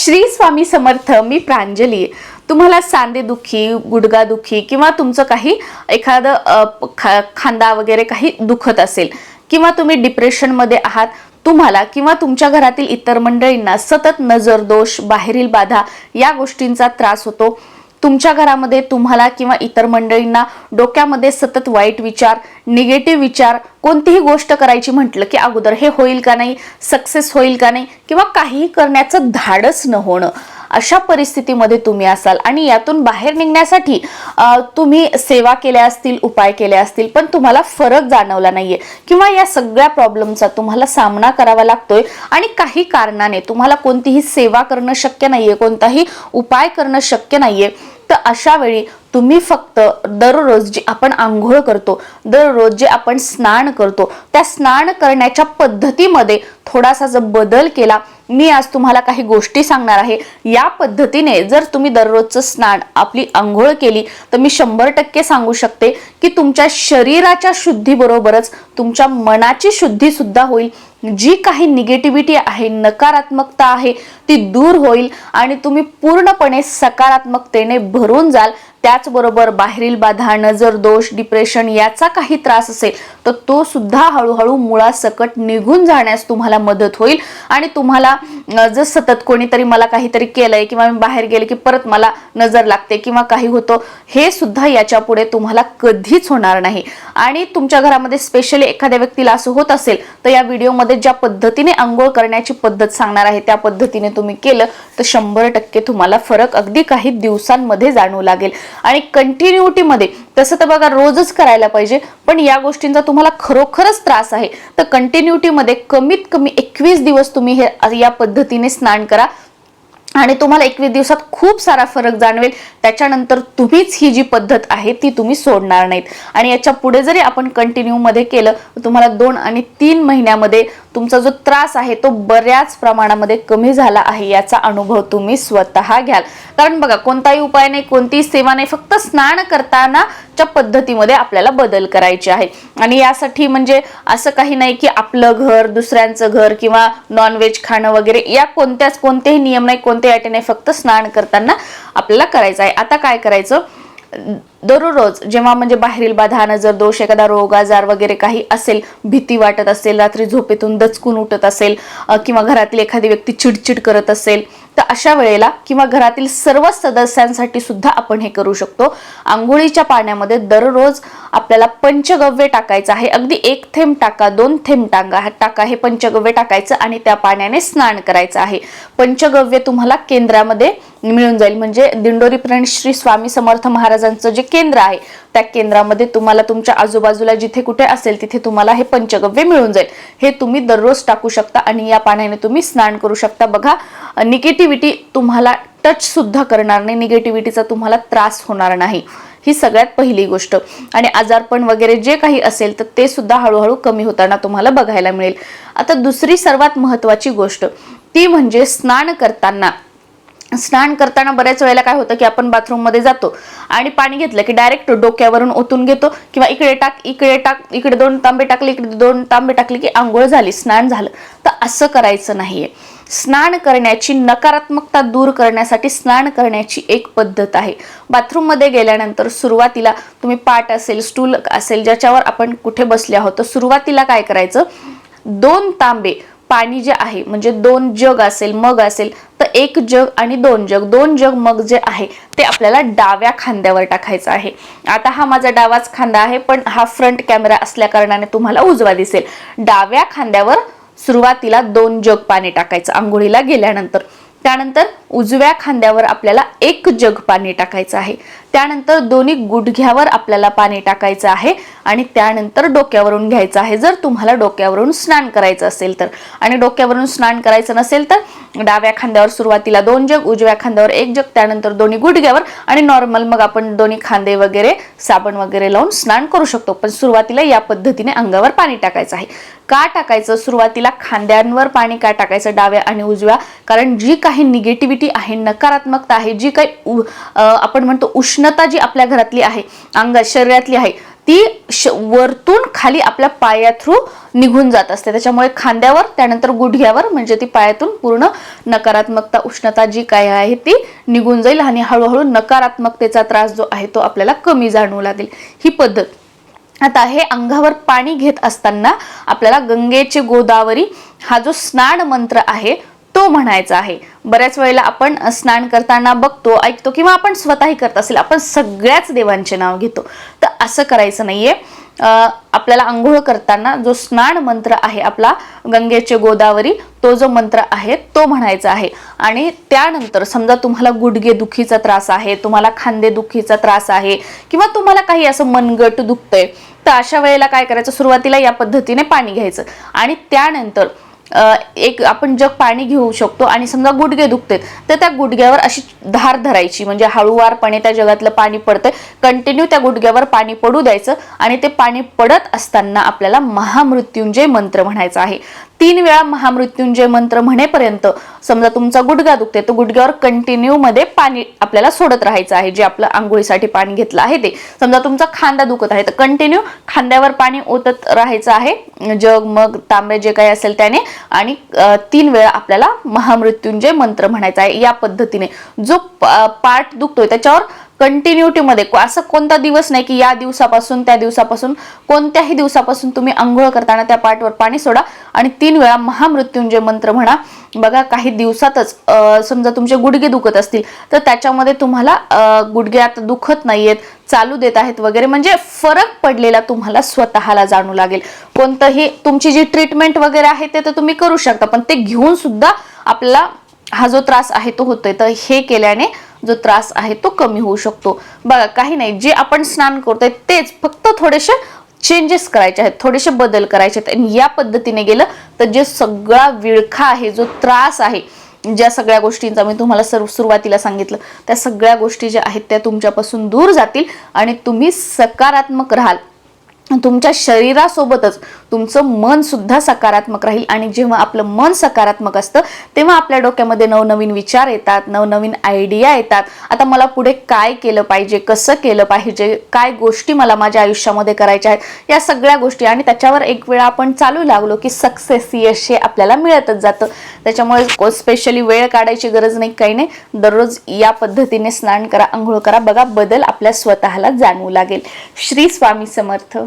श्री स्वामी समर्थ मी प्रांजली आहे. तुम्हाला सांधेदुखी गुडघादुखी किंवा तुमचं काही एखादं खा खांदा वगैरे काही दुखत असेल किंवा तुम्ही डिप्रेशनमध्ये आहात तुम्हाला किंवा तुमच्या घरातील इतर मंडळींना सतत नजर दोष बाहेरील बाधा या गोष्टींचा त्रास होतो तुमच्या घरामध्ये तुम्हाला किंवा इतर मंडळींना डोक्यामध्ये सतत वाईट विचार निगेटिव्ह विचार कोणतीही गोष्ट करायची म्हटलं की अगोदर हे होईल का नाही सक्सेस होईल का नाही किंवा काहीही करण्याचं धाडस न होणं अशा परिस्थितीमध्ये तुम्ही असाल. आणि यातून बाहेर निघण्यासाठी तुम्ही सेवा केल्या असतील उपाय केले असतील पण तुम्हाला फरक जाणवला नाहीये किंवा या सगळ्या प्रॉब्लेमचा तुम्हाला सामना करावा लागतोय आणि काही कारणाने तुम्हाला कोणतीही सेवा करणं शक्य नाहीये कोणताही उपाय करणं शक्य नाहीये. तर अशा वेळी तुम्ही फक्त दररोज जे आपण आंघोळ करतो दररोज जे आपण स्नान करतो त्या स्नान करण्याच्या पद्धतीमध्ये थोडासा जर बदल केला मी आज तुम्हाला काही गोष्टी सांगणार आहे. या पद्धतीने जर तुम्ही दररोजचं स्नान आपली आंघोळ केली तर मी शंभर टक्के सांगू शकते की तुमच्या शरीराच्या शुद्धीबरोबरच तुमच्या मनाची शुद्धी सुद्धा होईल. जी काही निगेटिव्हिटी आहे नकारात्मकता आहे ती दूर होईल आणि तुम्ही पूर्णपणे सकारात्मकतेने भरून जाल. त्याचबरोबर बाहेरील बाधा नजर दोष डिप्रेशन याचा काही त्रास असेल तर तो सुद्धा हळूहळू मुळासकट निघून जाण्यास तुम्हाला मदत होईल. आणि तुम्हाला जर सतत कोणीतरी मला काहीतरी केलंय किंवा मी बाहेर गेले की परत मला नजर लागते किंवा काही होतं हे सुद्धा याच्यापुढे तुम्हाला कधीच होणार नाही. आणि तुमच्या घरामध्ये स्पेशली एखाद्या व्यक्तीला असं होत असेल तर या व्हिडिओमध्ये ज्या पद्धतीने आंघोळ करण्याची पद्धत सांगणार आहे त्या पद्धतीने तुम्ही केलं तर शंभर टक्के तुम्हाला फरक अगदी काही दिवसांमध्ये जाणवू लागेल. आणि कंटिन्युटीमध्ये तसं तर बघा रोजच करायला पाहिजे पण या गोष्टींचा तुम्हाला खरोखरच त्रास आहे. तर कंटिन्युटीमध्ये कमीत कमी एकवीस दिवस तुम्ही हे या पद्धतीने स्नान करा. आणि तुम्हाला एकवीस दिवसात खूप सारा फरक जाणवेल. त्याच्यानंतर तुम्हीच ही जी पद्धत आहे ती तुम्ही सोडणार नाहीत. आणि याच्यापुढे जरी आपण कंटिन्यू मध्ये केलं तर तुम्हाला दोन आणि तीन महिन्यामध्ये तुमचा जो त्रास आहे तो बऱ्याच प्रमाणामध्ये कमी झाला आहे याचा अनुभव तुम्ही स्वतः घ्याल. कारण बघा कोणताही उपाय नाही कोणतीही सेवा नाही फक्त स्नान करताना च्या पद्धतीमध्ये आपल्याला बदल करायचे आहे आणि यासाठी म्हणजे असं काही नाही की आपलं घर दुसऱ्यांचं घर किंवा नॉनव्हेज खाणं वगैरे या कोणत्याच कोणतेही नियम नाही कोणत्याही अटी नाही फक्त स्नान करताना आपल्याला करायचं आहे. आता काय करायचं? दररोज जेव्हा म्हणजे बाहेरील बाधा नजर दोष एखादा रोग आजार वगैरे काही असेल भीती वाटत असेल रात्री झोपेतून दचकून उठत असेल किंवा घरातील एखादी व्यक्ती चिडचिड करत असेल तर अशा वेळेला किंवा घरातील सर्व सदस्यांसाठी सुद्धा आपण हे करू शकतो. आंघोळीच्या पाण्यामध्ये दररोज आपल्याला पंचगव्य टाकायचं आहे. अगदी एक थेंब टाका दोन थेंब टाका टाका हे पंचगव्य टाकायचं आणि त्या पाण्याने स्नान करायचं आहे. पंचगव्य तुम्हाला केंद्रामध्ये मिळून जाईल. म्हणजे दिंडोरी प्रण श्री स्वामी समर्थ महाराजांचं जे केंद्र आहे त्या केंद्रामध्ये तुम्हाला तुमच्या आजूबाजूला जिथे कुठे असेल तिथे तुम्हाला हे पंचगव्य मिळून जाईल. हे तुम्ही दररोज टाकू शकता आणि या पाण्याने तुम्ही स्नान करू शकता. बघा निगेटिव्हिटी तुम्हाला टच सुद्धा करणार नाही निगेटिव्हिटीचा तुम्हाला त्रास होणार नाही. ही सगळ्यात पहिली गोष्ट. आणि आजारपण वगैरे जे काही असेल तर ते सुद्धा हळूहळू कमी होताना तुम्हाला बघायला मिळेल. आता दुसरी सर्वात महत्वाची गोष्ट ती म्हणजे स्नान करताना. स्नान करताना बऱ्याच वेळेला काय होतं की आपण बाथरूममध्ये जातो आणि पाणी घेतलं की डायरेक्ट डोक्यावरून ओतून घेतो किंवा इकडे टाक इकडे टाक इकडे दोन तांबे टाकले इकडे दोन तांबे टाकले की आंघोळ झाली स्नान झालं. तर असं करायचं नाहीये. स्नान करण्याची नकारात्मकता दूर करण्यासाठी स्नान करण्याची एक पद्धत आहे. बाथरूममध्ये गेल्यानंतर सुरुवातीला तुम्ही पाट असेल स्टूल असेल ज्याच्यावर आपण कुठे बसले आहोत तर सुरुवातीला काय करायचं? दोन तांबे पाणी जे आहे म्हणजे दोन जग असेल मग असेल तर एक जग आणि दोन जग. दोन जग मग जे आहे ते आपल्याला डाव्या खांद्यावर टाकायचं आहे. आता हा माझा डावाच खांदा आहे पण हा फ्रंट कॅमेरा असल्या कारणाने तुम्हाला उजवा दिसेल. डाव्या खांद्यावर सुरुवातीला दोन जग पाणी टाकायचं आंघोळीला गेल्यानंतर. त्यानंतर उजव्या खांद्यावर आपल्याला एक जग पाणी टाकायचं आहे. त्यानंतर दोन्ही गुडघ्यावर आपल्याला पाणी टाकायचं आहे आणि त्यानंतर डोक्यावरून घ्यायचं आहे. जर तुम्हाला डोक्यावरून स्नान करायचं असेल तर. आणि डोक्यावरून स्नान करायचं नसेल तर डाव्या खांद्यावर सुरुवातीला दोन जग उजव्या खांद्यावर एक जग त्यानंतर दोन्ही गुडघ्यावर आणि नॉर्मल मग आपण दोन्ही खांदे वगैरे साबण वगैरे लावून स्नान करू शकतो. पण सुरुवातीला या पद्धतीने अंगावर पाणी टाकायचं आहे. का टाकायचं? सुरुवातीला खांद्यांवर पाणी का टाकायचं? डाव्या आणि उजव्या. कारण जी काही निगेटिव्हिटी आहे नकारात्मकता आहे जी काही उ- आपण म्हणतो उष्णता जी आपल्या घरातली आहे अंगात शरीरातली आहे ती श वरतून खाली आपल्या पाया थ्रू निघून जात असते. त्याच्यामुळे खांद्यावर त्यानंतर गुडघ्यावर म्हणजे ती पायातून पूर्ण नकारात्मकता उष्णता जी काय आहे ती निघून जाईल आणि हळूहळू नकारात्मकतेचा त्रास जो आहे तो आपल्याला कमी जाणवू लागेल. ही पद्धत. आता हे अंगावर पाणी घेत असताना आपल्याला गंगेचे गोदावरी हा जो स्नान मंत्र आहे तो म्हणायचा आहे. बऱ्याच वेळेला आपण स्नान करताना बघतो ऐकतो किंवा आपण स्वतःही करत असेल आपण सगळ्याच देवांचे नाव घेतो. तर असं करायचं नाहीये. आपल्याला आंघोळ करताना जो स्नान मंत्र आहे आपला गंगेचे गोदावरी तो जो मंत्र आहे तो म्हणायचा आहे. आणि त्यानंतर समजा तुम्हाला गुडघे दुखीचा त्रास आहे तुम्हाला खांदे दुखीचा त्रास आहे किंवा तुम्हाला काही असं मनगट दुखतंय तर अशा वेळेला काय करायचं? सुरुवातीला या पद्धतीने पाणी घ्यायचं. आणि त्यानंतर एक आपण जग पाणी घेऊ शकतो आणि समजा गुडघे दुखतेत तर त्या गुडघ्यावर अशी धार धरायची. म्हणजे हळूवारपणे त्या जगातलं पाणी पडतंय. कंटिन्यू त्या गुडघ्यावर पाणी पडू द्यायचं आणि ते पाणी पडत असताना आपल्याला महामृत्युंजय मंत्र म्हणायचा आहे. तीन वेळा महामृत्युंजय मंत्र म्हणेपर्यंत समजा तुमचा गुडघा दुखते तर गुडघ्यावर कंटिन्यू मध्ये पाणी आपल्याला सोडत राहायचं आहे जे आपलं आंघोळीसाठी पाणी घेतलं आहे ते. समजा तुमचा खांदा दुखत आहे तर कंटिन्यू खांद्यावर पाणी ओतत राहायचं आहे. जग मग तांबे जे काही असेल त्याने. आणि तीन वेळा आपल्याला महामृत्युंजय मंत्र म्हणायचा आहे या पद्धतीने. जो पार्ट दुखतोय त्याच्यावर कंटिन्युटीमध्ये असं कोणता दिवस नाही की या दिवसापासून त्या दिवसापासून कोणत्याही दिवसापासून तुम्ही आंघोळ करताना त्या पाठवर पाणी सोडा. आणि तीन वेळा महामृत्युंजय मंत्र म्हणा. बघा काही दिवसातच समजा तुमचे गुडघे दुखत असतील तर त्याच्यामध्ये तुम्हाला अं, गुडघे आता दुखत नाहीयेत चालू देत आहेत वगैरे. म्हणजे फरक पडलेला तुम्हाला स्वतःला जाणू लागेल. कोणतंही तुमची जी ट्रीटमेंट वगैरे आहे ते तर तुम्ही करू शकता. पण ते घेऊन सुद्धा आपला हा जो त्रास आहे तो होतोय. तर हे केल्याने जो त्रास आहे तो कमी होऊ शकतो. बघा काही नाही. जे आपण स्नान करतोय तेच फक्त थोडेसे चेंजेस करायचे आहेत. थोडेसे बदल करायचे आहेत. आणि या पद्धतीने गेलं तर जे सगळा विळखा आहे जो त्रास आहे ज्या सगळ्या गोष्टींचा मी तुम्हाला सर्व सुरुवातीला सांगितलं त्या सगळ्या गोष्टी ज्या आहेत त्या तुमच्यापासून दूर जातील आणि तुम्ही सकारात्मक राहाल. तुमच्या शरीरासोबतच तुमचं मन सुद्धा सकारात्मक राहील. आणि जेव्हा आपलं मन सकारात्मक असतं तेव्हा आपल्या डोक्यामध्ये नवनवीन विचार येतात नवनवीन आयडिया येतात. आता मला पुढे काय केलं पाहिजे कसं केलं पाहिजे काय गोष्टी मला माझ्या आयुष्यामध्ये करायच्या आहेत या सगळ्या गोष्टी. आणि त्याच्यावर एक वेळा आपण चालू लागलो की सक्सेस यश हे आपल्याला मिळतच जातं. त्याच्यामुळे स्पेशली वेळ काढायची गरज नाही काही नाही. दररोज या पद्धतीने स्नान करा आंघोळ करा. बघा बदल आपल्या स्वतःला जाणवू लागेल. श्री स्वामी समर्थ.